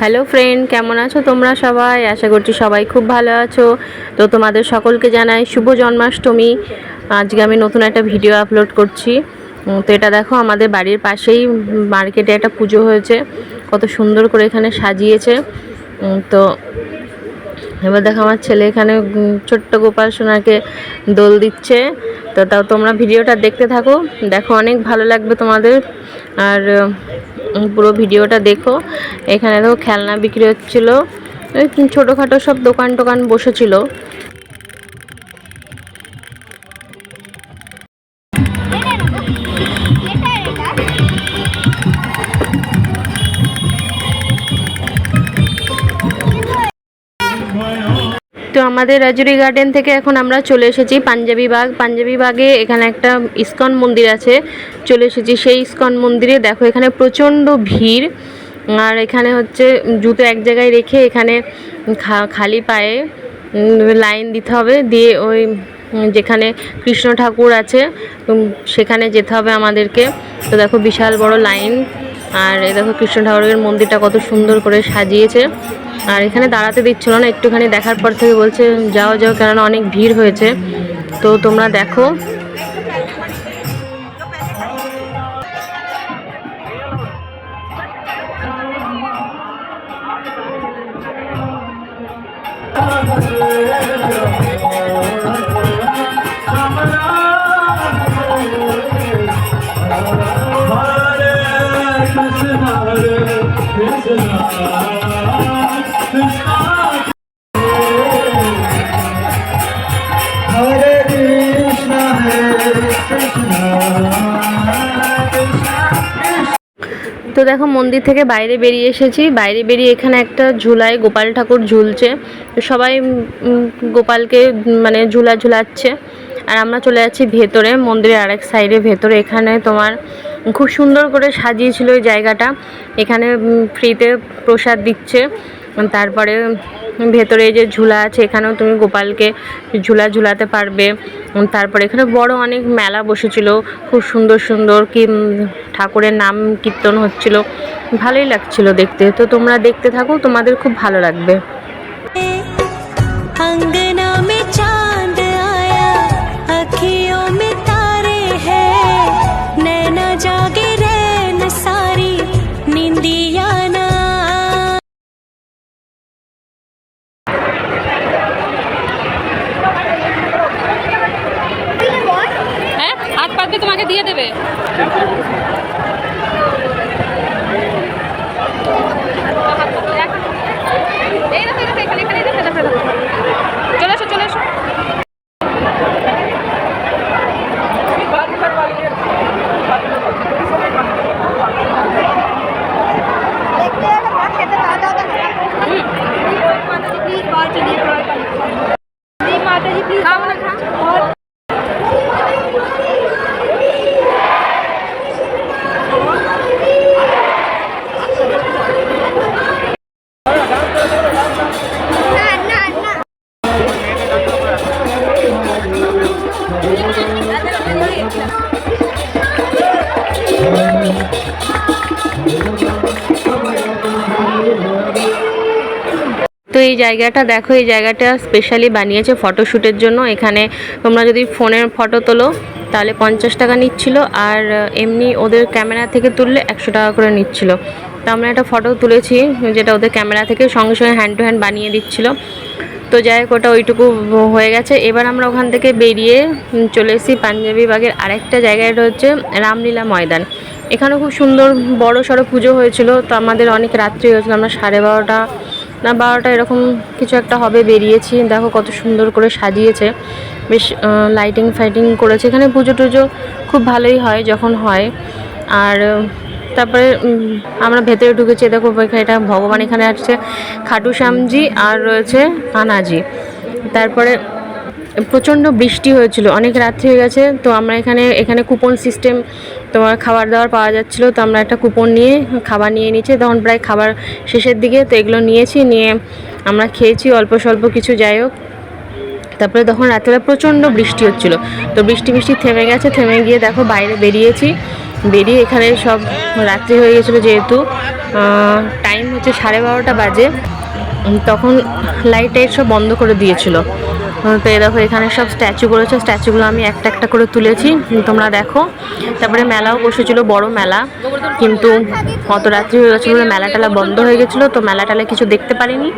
Hello friend কেমন আছো তোমরা সবাই? আশা করছি সবাই খুব ভালো আছো। তো তোমাদের সকলকে জানাই শুভ জন্মাষ্টমী। আজকে আমি নতুন একটা ভিডিও আপলোড করছি। তো এটা দেখো, আমাদের বাড়ির পাশেই মার্কেটে একটা পুজো হয়েছে। কত সুন্দর করে এখানে সাজিয়েছে। তো এবার দেখো, আমার ছেলে এখানে ছোট্ট গোপাল সোনাকে দোল দিচ্ছে। তো তাও তোমরা ভিডিওটা দেখতে থাকো। দেখো, অনেক ভালো লাগবে তোমাদের। আর পুরো ভিডিওটা দেখো। এখানে দেখো খেলনা বিক্রি হচ্ছিল। ছোটোখাটো সব দোকান টোকান বসেছিল। তো আমাদের রাজুরি গার্ডেন থেকে এখন আমরা চলে এসেছি পাঞ্জাবি বাগ। পাঞ্জাবি বাগে এখানে একটা ইস্কন মন্দির আছে। চলে এসেছি সেই ইস্কন মন্দিরে। দেখো, এখানে প্রচণ্ড ভিড়। আর এখানে হচ্ছে জুতো এক জায়গায় রেখে এখানে খালি পায়ে লাইন দিতে হবে। দিয়ে ওই যেখানে কৃষ্ণ ঠাকুর আছে সেখানে যেতে হবে আমাদেরকে। তো দেখো, বিশাল বড় লাইন। আর এই দেখো কৃষ্ণ ঠাকুরের মন্দিরটা কত সুন্দর করে সাজিয়েছে। আর এখানে দাঁড়াতে দিচ্ছিল না, একটুখানি দেখার পর থেকে বলছে, যাও যাও, কেননা অনেক ভিড় হয়েছে। তো তোমরা দেখো তো দেখো মন্দির থেকে বাইরে বেরিয়ে এসেছি। বাইরে বেরিয়ে এখানে একটা ঝুলায় গোপাল ঠাকুর ঝুলছে। সবাই গোপালকে মানে ঝুলা ঝুলাচ্ছে। আর আমরা চলে যাচ্ছি ভেতরে, মন্দিরের আরেক সাইডে ভেতরে এখানে তোমার খুব সুন্দর করে সাজিয়েছিল ওই জায়গাটা। এখানে ফ্রিতে প্রসাদ দিচ্ছে। তারপরে ভেতরে যে ঝুলা আছে, এখানেও তুমি গোপালকে ঝুলা ঝুলাতে পারবে। তারপরে এখানে বড় অনেক মেলা বসেছিল। খুব সুন্দর সুন্দর কি ঠাকুরের নাম কীর্তন হচ্ছিল। ভালোই লাগছিল দেখতে। তো তোমরা দেখতে থাকো, তোমাদের খুব ভালো লাগবে। দিয়ে দেবে? তো এই জায়গাটা দেখো, এই জায়গাটা স্পেশালি বানিয়েছে ফটোশ্যুটের জন্য। এখানে তোমরা যদি ফোনের ফটো তোলো, তাহলে পঞ্চাশ টাকা নিচ্ছিল। আর এমনি ওদের ক্যামেরা থেকে তুললে একশো টাকা করে নিচ্ছিল। তো আমরা একটা ফটো তুলেছি, যেটা ওদের ক্যামেরা থেকে সঙ্গে সঙ্গে হ্যান্ড টু হ্যান্ড বানিয়ে দিচ্ছিল। তো যাই হোক, ওটা ওইটুকু হয়ে গেছে। এবার আমরা ওখান থেকে বেরিয়ে চলে এসেছি পাঞ্জাবি বাগের আরেকটা জায়গায় হচ্ছে রামলীলা ময়দান। এখানে খুব সুন্দর বড় সড়ো পুজো হয়েছিল। তো আমাদের অনেক রাত্রি হয়েছিল আমরা সাড়ে বারোটা না বারোটা এরকম কিছু একটা হবে বেরিয়েছি। দেখো কত সুন্দর করে সাজিয়েছে। বেশ লাইটিং ফাইটিং করেছে। এখানে পুজো টুজো খুব ভালোই হয় যখন হয়। আর তারপরে আমরা ভেতরে ঢুকেছি দেখো এটা ভগবান এখানে আসছে, খাটু শ্যামজি আর রয়েছে কানাজি তারপরে প্রচণ্ড বৃষ্টি হয়েছিল, অনেক রাত্রি হয়ে গেছে, তো আমরা এখানে এখানে কুপন সিস্টেম তোমার খাবার দাবার পাওয়া যাচ্ছিল, তো আমরা একটা কুপন নিয়ে খাবার নিয়ে নিয়েছি, তখন প্রায় খাবার শেষের দিকে তো এগুলো নিয়েছি, নিয়ে আমরা খেয়েছি, অল্প স্বল্প কিছু যাই হোক। তারপরে তখন রাত্রেবেলা প্রচণ্ড বৃষ্টি হচ্ছিল, তো বৃষ্টি বৃষ্টি থেমে গেছে, থেমে গিয়ে দেখো বাইরে বেরিয়েছি বেরিয়ে এখানে সব রাত্রি হয়ে গেছিল যেহেতু টাইম হচ্ছে সাড়ে বারোটা বাজে। তখন লাইট টাইট সব বন্ধ করে দিয়েছিল। তো এই দেখো এখানে সব স্ট্যাচু করেছে। স্ট্যাচুগুলো আমি একটা একটা করে তুলেছি। তোমরা দেখো। তারপরে মেলাও বসেছিল, বড় মেলা। কিন্তু অত রাত্রি হয়ে গেছিল মেলা টেলা বন্ধ হয়ে গেছিল, তো মেলা কিছু দেখতে পারিনি।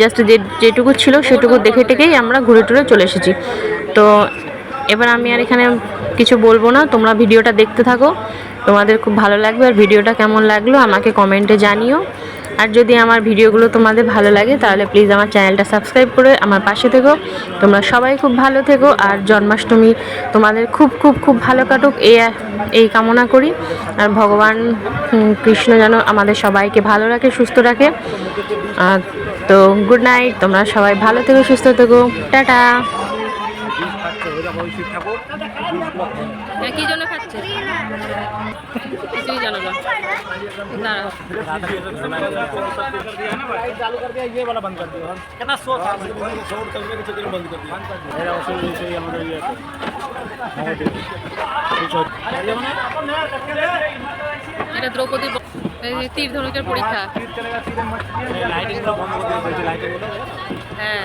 জাস্ট যে, যেটুকু ছিল সেটুকু দেখে টেকেই আমরা ঘুরে টুরে চলে এসেছি। তো এবার আমি আর এখানে কিছু বলব না, তোমরা ভিডিওটা দেখতে থাকো। তোমাদের খুব ভালো লাগবে আর ভিডিওটা কেমন লাগল আমাকে কমেন্টে জানিও। আর যদি আমার ভিডিওগুলো তোমাদের ভালো লাগে, তাহলে প্লিজ আমার চ্যানেলটা সাবস্ক্রাইব করে আমার পাশে থেকো। তোমরা সবাই খুব ভালো থেকো আর জন্মাষ্টমী তোমাদের খুব খুব খুব ভালো কাটুক এই এই কামনা করি। আর ভগবান কৃষ্ণ যেন আমাদের সবাইকে ভালো রাখে, সুস্থ রাখে। তো গুড নাইট তোমরা সবাই ভালো থেকো, সুস্থ থেকো। টাটা। কি জন্য খাচ্ছে? দ্রৌপদী তীর ধনুকের পরীক্ষা। হ্যাঁ।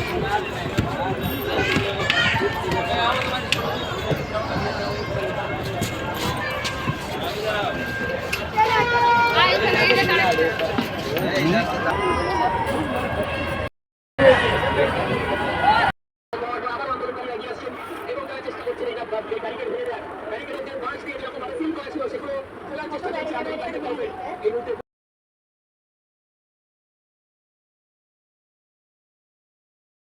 বা যে ব্যারিকেড হয়ে যায় ব্যারিকেডের যে বাঁশ দিয়ে যেরকম সিল করা ছিল সেগুলো খোলার চেষ্টা করছে আগামী পারবেন এই মুহূর্তে